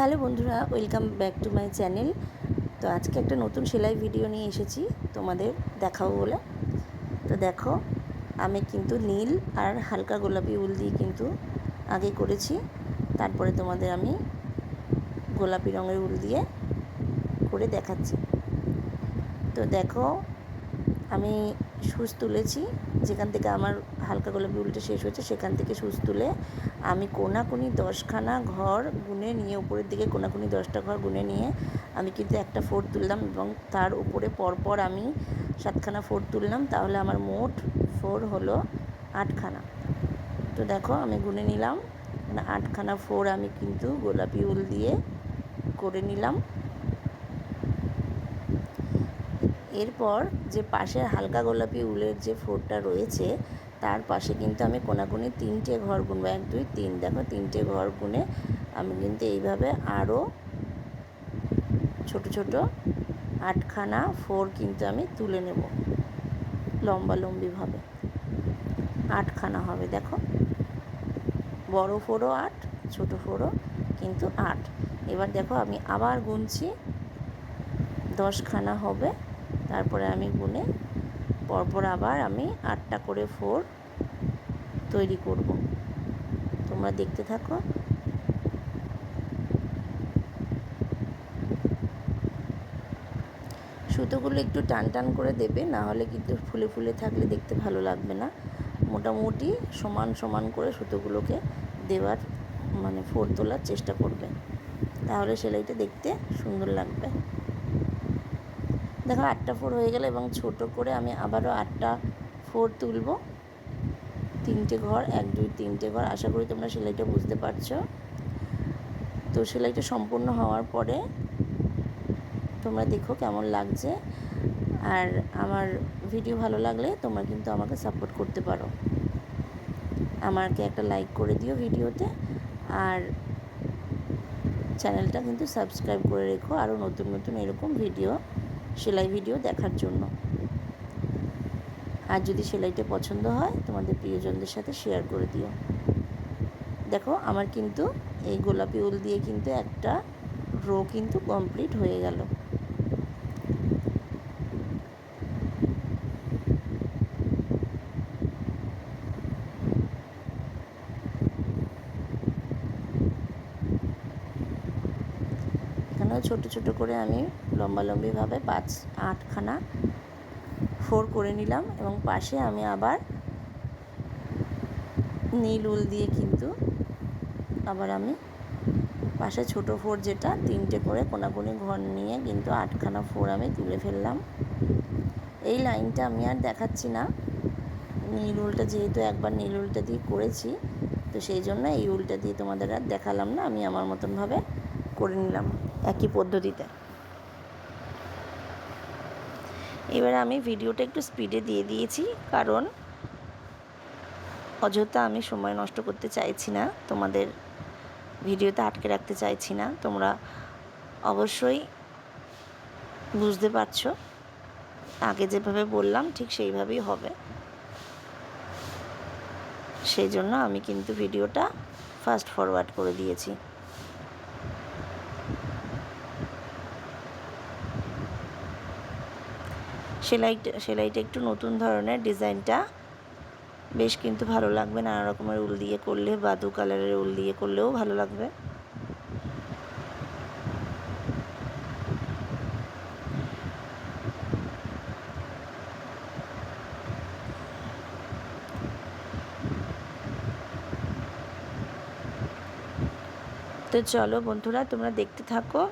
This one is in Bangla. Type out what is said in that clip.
হ্যালো বন্ধুরা, welcome back to my channel. তো আজকে একটা নতুন সেলাই ভিডিও নিয়ে এসেছি তোমাদের দেখাবো বলে। তো দেখো, আমি কিন্তু নীল আর হালকা গোলাপি উল দিয়ে কিন্তু আগে করেছি। তারপরে তোমাদের আমি গোলাপি রঙের উল দিয়ে করে দেখাচ্ছি। তো দেখো, আমি সুচ তুলেছি। যেখান থেকে আমার হালকা গোলাপি উলটা শেষ হয়েছে, সেখান থেকে সুচ তুলে আমি কোনাকুনি দশখানা ঘর গুনে নিয়ে, উপরের দিকে কোনাকুনি দশটা ঘর গুনে নিয়ে আমি কিন্তু একটা ফোর তুললাম এবং তার উপরে পরপর আমি সাতখানা ফোর তুললাম। তাহলে আমার মোট ফোর হলো আটখানা। তো দেখো আমি গুনে নিলাম। মানে আটখানা ফোর আমি কিন্তু গোলাপি উল দিয়ে করে নিলাম। এরপর যে পাশের হালকা গোলাপি উলের যে ফোরটা রয়েছে, তার পাশে কিন্তু আমি কোনাকুনি তিনটে ঘর গুনবো। এক, দুই, তিন, দেখো তিনটে ঘর গুনে আমি কিন্তু এইভাবে আরও ছোট ছোট আটখানা ফোর কিন্তু আমি তুলে নেব লম্বা লম্বিভাবে আটখানা হবে, দেখো। বড় ফোরও আট, ছোট ফোরও কিন্তু আট। এবার দেখো আমি আবার গুনছি, দশখানা হবে। তারপরে আমি গুনে পরপর আবার আমি আটটা করে ফোর তৈরি করব। তোমরা দেখতে থাকো। সুতোগুলো একটু টান টান করে দেবে, না হলে কিন্তু ফুলে ফুলে থাকলে দেখতে ভালো লাগবে না। মোটামুটি সমান সমান করে সুতোগুলোকে দেওয়ার মানে ফোর তোলার চেষ্টা করবে। তাহলে সেলাইটা দেখতে সুন্দর লাগবে। দেখো আটটা ফোর হয়ে গেল এবং ছোট করে আমি আবারও আটটা ফোর তুলব। তিনটে ঘর, এক, দুই, তিনটে ঘর। আশা করি তোমরা সেলাইটা বুঝতে পারছ। তো সেলাইটা সম্পূর্ণ হওয়ার পরে তোমরা দেখো কেমন লাগছে। আর আমার ভিডিও ভালো লাগলে তোমরা কিন্তু আমাকে সাপোর্ট করতে পারো। আমাকে একটা লাইক করে দিও ভিডিওতে আর চ্যানেলটা কিন্তু সাবস্ক্রাইব করে রেখো। আরও নতুন নতুন এরকম ভিডিও সেলাই ভিডিও দেখার জন্য। আর যদি সেলাইটা পছন্দ হয়, তোমাদের প্রিয়জনদের সাথে শেয়ার করে দিও। দেখো, আমার কিন্তু এই গোলাপি উল দিয়ে কিন্তু একটা রো কিন্তু কমপ্লিট হয়ে গেল। ছোট ছোট করে আমি লম্বালম্বিভাবে পাঁচ আটখানা ফোর করে নিলাম এবং পাশে আমি আবার নীল উল দিয়ে কিন্তু আবার আমি পাশে ছোট ফোর যেটা তিনটে করে কোনাকুনি ঘর নিয়ে কিন্তু আটখানা ফোর আমি তুলে ফেললাম। এই লাইনটা আমি আর দেখাচ্ছি না। নীল উলটা যেহেতু একবার নীল উলটা দিয়ে করেছি, তো সেই জন্য এই উলটা দিয়ে তোমাদের আর দেখালাম না, আমি আমার মতনভাবে করে নিলাম। একই পদ্ধতিতে। এবার আমি ভিডিওটা একটু স্পিডে দিয়ে দিয়েছি, কারণ অযথা আমি সময় নষ্ট করতে চাইছি না, তোমাদের ভিডিওতে আটকে রাখতে চাইছি না, তোমরা অবশ্যই বুঝতে পারছ। আগে যেভাবে বললাম, ঠিক সেইভাবেই হবে। সেই জন্য আমি কিন্তু ভিডিওটা ফাস্ট ফরওয়ার্ড করে দিয়েছি। সেলাইটা সেলাইটা একটু নতুন ধরনের ডিজাইনটা। বেশ কিন্তু ভালো লাগবে, নানা রকমের উল দিয়ে করলে বা দু কালারের উল দিয়ে করলেও ভালো লাগবে। তো চলো বন্ধুরা, তোমরা দেখতে থাকো।